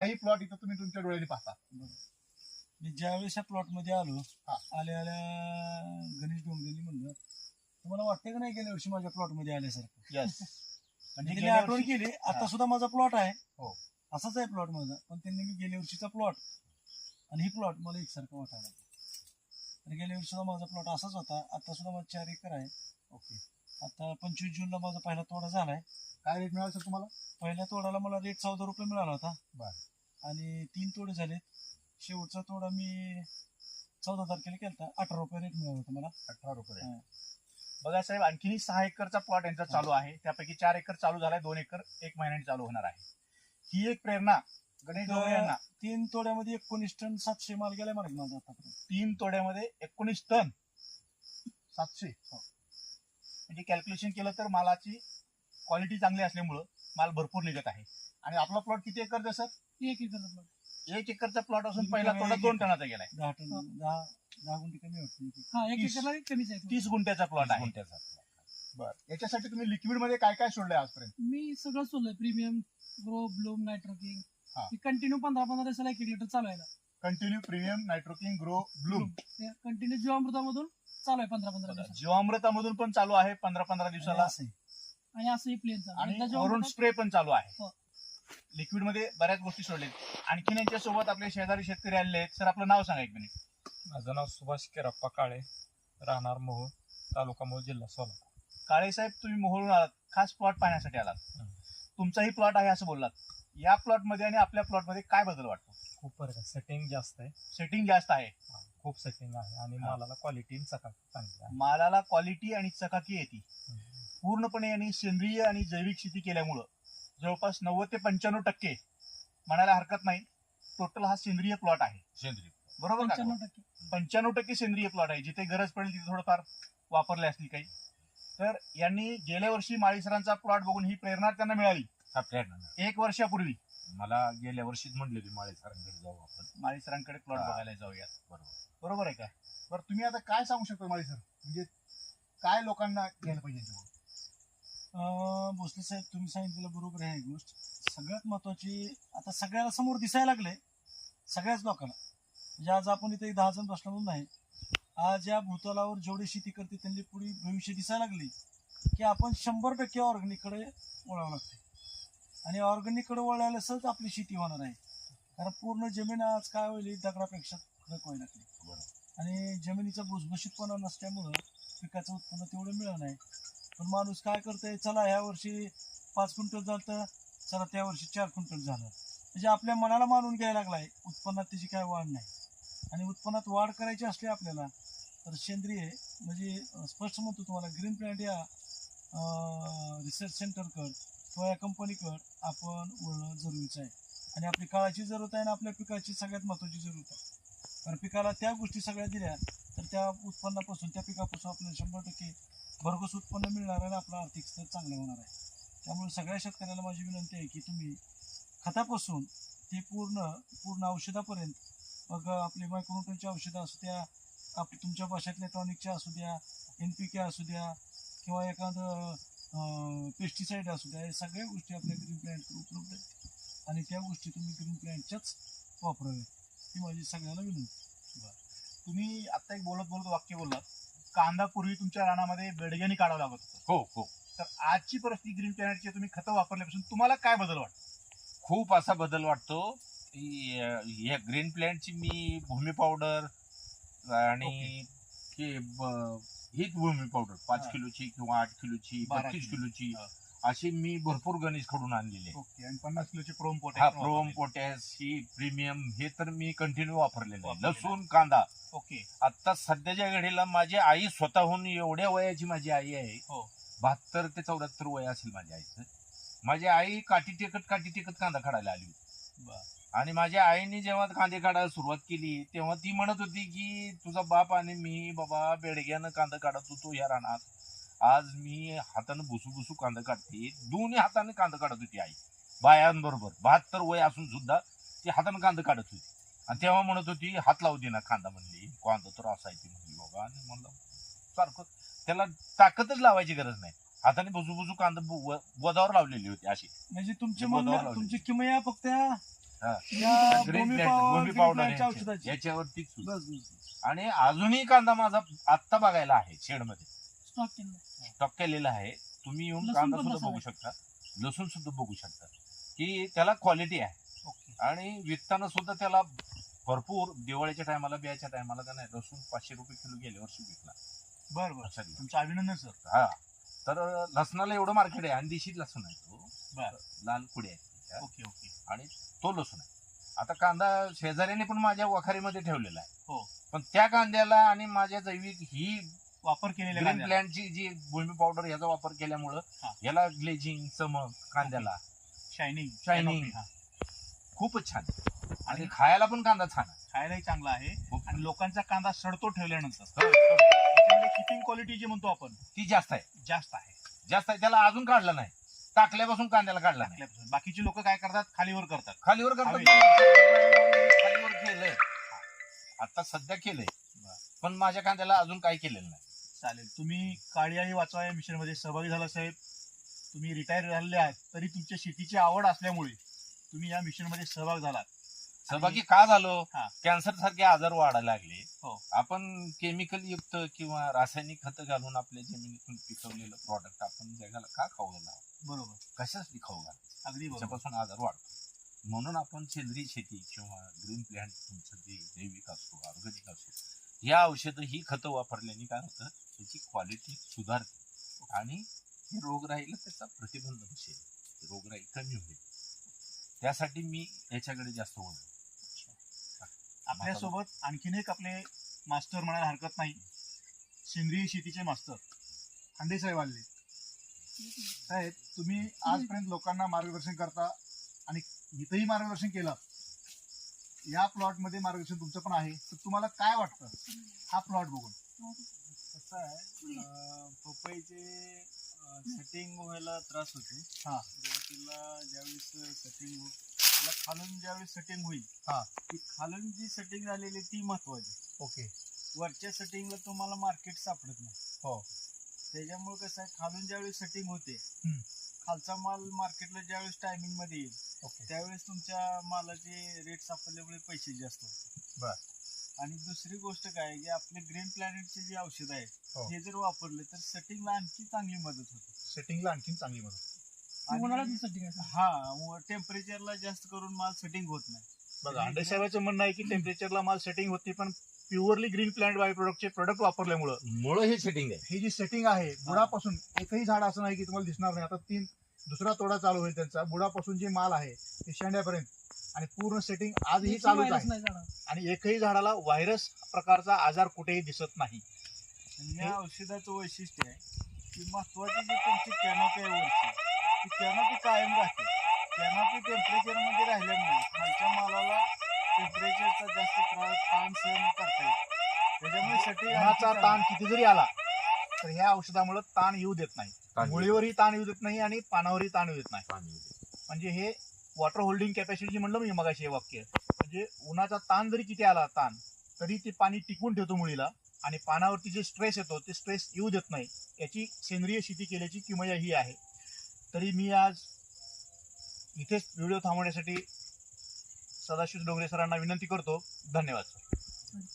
काही प्लॉट इथं तुम्ही तुमच्या डोळ्यांनी पाहता मी ज्यावेळेस या प्लॉटमध्ये आलो हा. आल्या आल्या गणेश डोंगरेंनी म्हणलं तुम्हाला वाटतं का नाही गेल्या वर्षी माझ्या प्लॉटमध्ये आल्यासारखं यस म्हणजे त्यांनी आठवण वर्षी- केली आता हा. सुद्धा माझा प्लॉट आहे हो. असाच आहे प्लॉट माझा पण त्यांनी मी गेल्या वर्षीचा प्लॉट आणि ही प्लॉट मला एकसारखं वाटायला लागलं. आणि गेल्या वर्षी सुद्धा माझा प्लॉट असाच होता आता सुद्धा माझा चार एकर आहे ओके आता पंचवीस जूनला माझा पहिला तोडा झालाय काय रेट मिळाला सर तुम्हाला? पहिल्या तोड्याला मला रेट चौदा रुपये मिळाला होता. बर. आणि तीन तोडे झालेत. शेवटचा तोडा मी चौदा तारखेला केलता. अठरा रुपये रेट मिळाला होता मला. अठरा रुपये. बघा साहेब आणखी सहा एकरचा प्लॉट यांचा चालू आहे. त्यापैकी चार एकर चालू झालाय दोन एकर एक महिन्याने चालू होणार आहे. ही एक प्रेरणा गणेश डोंगरे यांना. तीन तोड्यामध्ये एकोणीस टन सातशे माल गेलाय मला माझा आतापर्यंत तीन तोड्यामध्ये एकोणीस टन सातशे. हो. म्हणजे कॅल्क्युलेशन केलं तर मालाची क्वालिटी चांगली असल्यामुळं माल भरपूर निघत आहे. आणि आपला प्लॉट किती एकरचा सर? एक एकरचा प्लॉट एक एकरचा प्लॉट असून पहिला एकर- तोडा दोन एकर. टनाचा गेलाय. दहा टन दहा दहा गुंठे कमी वाटते हा एक तीस- एकरला कमीच आहे. तीस गुंठ्याचा प्लॉट आहे. बरं. याच्यासाठी तुम्ही लिक्विडमध्ये काय काय सोडलंय आजपर्यंत? मी सगळं सोडलंय. प्रीमियम ग्रो ब्लूम नायट्रोकिंग हा. कंटिन्यू पंधरा पंधरा दिवसाला एक एक लिटर चालवायला continue premium nitroking grow bloom continue जीवामृतामधून चालू आहे पंधरा पंधरा दिवसाला जीवामृतामधून पण चालू आहे पंधरा पंधरा दिवसाला. असं आहे. आणि असंही प्लेन आणि वरून स्प्रे पण चालू आहे. हो. लिक्विडमध्ये बऱ्याच गोष्टी सोडलेत. आणखीन यांच्या सोबत आपले शेजारी शेतकरी आलेले आहेत. सर आपलं नाव सांगा एक मिनिट माझं नाव सुभाष किरप्पा काळे. राहणार मोहोळ तालुका मोहोळ जिल्हा सोलापूर. काळे साहेब तुम्ही मोहळून आलात. खास प्लॉट पाहण्यासाठी आलात. हं. तुमचाही प्लॉट आहे असं बोललात. या प्लॉटमध्ये आणि आपल्या प्लॉटमध्ये काय बदल वाटतो? खूप फरक आहे. सेटिंग जास्त आहे. सेटिंग जास्त आहे. हा, खूप सेटिंग आहे. आणि हा. मालाला क्वालिटी चकाक चांगली आहे. मालाला क्वालिटी आणि चकाकी येते. पूर्णपणे यांनी सेंद्रिय आणि जैविक शेती केल्यामुळं जवळपास नव्वद ते पंच्याण्णव टक्के म्हणायला हरकत नाही. टोटल हा सेंद्रिय प्लॉट आहे. सेंद्रिय बरोबर पंच्याण्णव टक्के. सेंद्रिय प्लॉट आहे. जिथे गरज पडेल तिथे थोडंफार वापरले असतील काही. तर यांनी गेल्या वर्षी माळी सरांचा प्लॉट बघून ही प्रेरणा त्यांना मिळाली. एक वर्षापूर्वी. मला गेल्या वर्षीच म्हणले होते माळे सरांकडे जाऊ आपण. माळी सरांकडे प्लॉट. बघायला जाऊयात. बरोबर. बरोबर आहे का? बरं तुम्ही आता काय सांगू शकता माळी सर? म्हणजे काय लोकांना घ्यायला पाहिजे भोसले साहेब तुम्ही सांगितलेलं बरोबर आहे गोष्ट. सगळ्यात महत्वाची आता सगळ्याला समोर दिसायला लागले सगळ्याच लोकांना. म्हणजे आज आपण इथे एक दहा जण बसला नाही. आज या भूतलावर जेवढी शेती करते त्यांनी पुढे भविष्य दिसायला लागली की आपण शंभर टक्के ऑर्गॅनिककडे वळावं लागते आणि ऑर्गॅनिककडे वळायलाच आपली शेती होणार आहे. कारण पूर्ण जमीन आज काय होईल दगडापेक्षा खडक व्हायला लागली आणि जमिनीचा भुसभुशीतपणा नसल्यामुळं पिकाचं उत्पन्न तेवढं मिळत नाही. पण माणूस काय करतोय चला ह्या वर्षी पाच क्विंटल झालं चला त्या वर्षी चार क्विंटल झालं. म्हणजे आपल्या मनाला मानून घ्यायला लागलाय उत्पन्नात त्याची काय वाढ नाही. आणि उत्पन्नात वाढ करायची असली आपल्याला तर सेंद्रिय म्हणजे स्पष्ट म्हणतो तुम्हाला ग्रीन प्लॅन्ट या रिसर्च सेंटरकड किंवा या कंपनीकड आपण वळणं जरुरीचं आहे. आणि आपली काळाची जरूरत आहे आणि आपल्या पिकाची सगळ्यात महत्त्वाची जरूरत आहे. कारण पिकाला त्या गोष्टी सगळ्या दिल्या तर त्या उत्पन्नापासून त्या पिकापासून आपल्याला शंभर टक्के भरघोस उत्पन्न मिळणार आहे आणि आपलं आर्थिक स्तर चांगलं होणार आहे. त्यामुळे सगळ्या शेतकऱ्याला माझी विनंती आहे की तुम्ही खतापासून ते पूर्ण पूर्ण औषधापर्यंत मग आपले मायक्रोन्यूटनची औषधं असू द्या आप तुमच्या भाषेतल्या टॉनिकच्या असू द्या एन पी के असू द्या किंवा एखादं पेस्टिसाईड असू द्या या सगळ्या गोष्टी आपल्या ग्रीन प्लॅन्ट उपलब्ध आहेत. आणि त्या गोष्टी तुम्ही ग्रीन प्लॅन्टच्याच वापराव्यात. ही माझी सगळ्याला विनंती. तुम्ही आत्ता एक बोलत बोलत वाक्य बोललात. कांदा पूर्वी तुमच्या रानामध्ये बेडग्याने काढावं लागत होतं. हो हो. तर आजची परिस्थिती ग्रीन प्लॅनेटची तुम्ही खतं वापरल्यापासून तुम्हाला काय बदल वाटतो? खूप असा बदल वाटतो. ह्या ग्रीन प्लॅन्टची मी भूमी पावडर आणि हे ब- हीच भूमी पावडर पाच हा. किलोची किंवा आठ किलोची बारा बत्तीस किलो. किलोची. हा. अशी मी भरपूर गणेश खडून आणलेले ओके आणि पन्नास किलोचे प्रोम पोट हा प्रोम पोटॅश ही प्रीमियम हे तर मी कंटिन्यू वापरलेलं आहे. वापरलेलं आहे. लसूण कांदा. ओके. आता सध्याच्या घडीला माझी आई स्वतःहून एवढ्या वयाची माझी आई आहे. हो. बहात्तर ते चौऱ्याहत्तर वय असेल माझ्या आईचं. माझी आई काठी टेकत काठी टेकत कांदा काढायला आली होती. बर. आणि माझ्या आईने जेव्हा कांदे काढायला सुरुवात केली तेव्हा ती म्हणत होती की तुझा बाप आणि मी बाबा बेडग्यानं कांदा काढत होतो या रानात. आज मी हातानं बुसू बुसू कांदा काढते. दोन्ही हाताने कांदा काढत होती आई. बायांबरोबर. बहात्तर वय असून सुद्धा ती हातानं कांदा काढत होती. आणि तेव्हा म्हणत होती हात लावू दे ना कांदा म्हणली. कांदा तर असायची म्हणली बाबा. आणि म्हणलं सारखं त्याला ताकदच लावायची गरज नाही. हाताने बुजू बुजू कांदा बु- व- वदावर लावलेली होती अशी. म्हणजे तुमचे. तुमची किमया फक्त पावडर याच्यावरती आणि अजूनही कांदा माझा आत्ता बघायला आहे शेडमध्ये. स्टॉक केलं स्टॉक केलेला आहे तुम्ही येऊन लसूण कांदा पण सुद्धा बघू शकता. लसूण सुद्धा बघू शकता. की त्याला क्वालिटी आहे. ओके. आणि विकताना सुद्धा त्याला भरपूर दिवाळीच्या टायमाला बियाच्या टायमाला का नाही लसूण पाचशे रुपये किलो गेल्या वर्षी विकला. बरं बरं. दिला. तुमचं अभिनंदन सर. हा. तर लसणाला एवढं मार्केट आहे. आणि देशी लसूण आहे तो. बरं. लाल कुडी आहे. Okay okay. आणि तो लसूण आहे. आता कांदा शेजाऱ्याने पण माझ्या वखारीमध्ये ठेवलेला आहे. हो. पण त्या कांद्याला आणि माझ्या जैविक ही वापर केलेल्या ग्रीन कांद्याला. प्लॅन्टची जी भूमी पावडर याचा वापर केल्यामुळं हा. याला ग्लेजिंग चमक कांद्याला. शायनिंग canopy, हा. खूपच छान. आणि आणि खायला पण कांदा छान आहे. खायलाही चांगला आहे. खूप आणि लोकांचा कांदा सडतो ठेवल्यानंतर. हो, हो. त्याच्यामध्ये किपिंग क्वालिटी जी म्हणतो आपण ती जास्त आहे. जास्त आहे. जास्त आहे. त्याला अजून काढलं नाही. टाकल्यापासून कांद्याला काढला नाही. बाकीचे लोक काय करतात? खालीवर करतात. खालीवर करतात. हवे. खालीवर केलंय. आता सध्या केलंय. पण माझ्या कांद्याला अजून काही केलेलं नाही. चालेल. तुम्ही काळी आणि वाचवा या मिशनमध्ये सहभागी झाला साहेब. तुम्ही रिटायर झालेले आहात तरी तुमच्या शेतीची आवड असल्यामुळे तुम्ही या मिशनमध्ये सहभाग झालात. सहभागी का झालो? हा. कॅन्सर सारखे आजार वाढायला लागले. हो. आपण केमिकल युक्त किंवा रासायनिक खत घालून आपल्या जमिनीतून पिकवलेलं प्रॉडक्ट आपण जगाला का खाऊ घाला बरोबर. कशासाठी खाऊ घाला अगदी बरोबर. त्याच्यापासून आजार वाढतो. म्हणून आपण सेंद्रिय शेती किंवा ग्रीन प्लॅन्ट तुमचं जे जैविक असतो ऑर्गॅनिक असतो या औषधं ही खतं वापरल्याने काय होतं? त्याची क्वालिटी सुधारते. आणि ही रोगराईला त्याचा प्रतिबंध बसेल रोगराई कमी होईल. त्यासाठी मी याच्याकडे जास्त वळलो आपल्यासोबत आणखीन एक आपले मास्टर म्हणायला हरकत नाही. सेंद्रिय शेतीचे मास्टर खांडे साहेब आले. साहेब तुम्ही आजपर्यंत लोकांना मार्गदर्शन करता आणि इथंही मार्गदर्शन केलं. या प्लॉटमध्ये मार्गदर्शन तुमचं पण आहे तर तुम्हाला काय वाटतं हा प्लॉट बघून कसं आहे अं, पपईचे सेटिंग व्हायला त्रास होते हा. सुरुवातीला ज्यावेळेस सेटिंग त्याला खालून ज्यावेळेस सेटिंग होईल हा. ती खालून जी सेटिंग झालेली ती महत्वाची ओके वरच्या सेटिंगला तुम्हाला मार्केट सापडत नाही हो. त्याच्यामुळे कसं आहे खालून ज्यावेळेस सेटिंग होते हम्म. खालचा माल मार्केटला ज्यावेळेस टायमिंगमध्ये येईल ओके त्यावेळेस तुमच्या मालाचे रेट सापडल्यामुळे पैसे जास्त होते बर. आणि दुसरी गोष्ट काय की आपले ग्रीन प्लॅनेटचे जे औषध आहे हो. हे जर वापरले तर सेटिंगला आणखी चांगली मदत होते. सेटिंगला आणखीन चांगली मदत आणि- काय हा टेम्परेचरला जास्त करून माल सेटिंग होत नाही. बघा अंडे साहेबांचं म्हणणं आहे की टेम्परेचरला माल सेटिंग होती पण प्युअरली ग्रीन प्लांट बाय प्रोडक्टचे प्रोडक्ट वापरल्यामुळं. मुळं हे सेटिंग आहे. ही जी सेटिंग आहे बुडापासून एकही झाड असं नाही की तुम्हाला दिसणार नाही. आता तीन दुसरा तोडा चालू होईल त्यांचा. बुडापासून जे माल आहे ते शेंड्यापर्यंत. आणि पूर्ण सेटिंग आजही चालूच व्हायरस आहे. आणि एकही झाडाला व्हायरस प्रकारचा आजार कुठेही दिसत नाही. आणि या औषधाचं वैशिष्ट्य आहे की महत्वाची जी तुमची कॅनोपी आहे वरची ती कॅनोपी कायम राहते. कॅनोपी टेम्परेचरमध्ये राहिल्यामुळे खालच्या मालाला टेम्परेचरचा जास्त त्रास ताण सहन करता त्याच्यामुळे सेटिंग उन्हाचा ताण किती जरी आला तर ह्या औषधामुळे ताण येऊ देत नाही. मुळीवरही ताण येऊ देत नाही आणि पानावरही ताण येऊ देत नाही. म्हणजे हे वॉटर होल्डिंग कॅपॅसिटी म्हणलं मी मगाशी हे वाक्य म्हणजे उन्हाचा ताण जरी किती आला ताण तरी ते पाणी टिकून ठेवतो मुळीला आणि पानावरती जे स्ट्रेस येतो ते स्ट्रेस येऊ देत नाही. याची सेंद्रिय शेती केल्याची किमया ही आहे. तरी मी आज इथेच व्हिडिओ थांबवण्यासाठी सदाशिव डोंगरे सरांना विनंती करतो. धन्यवाद सर.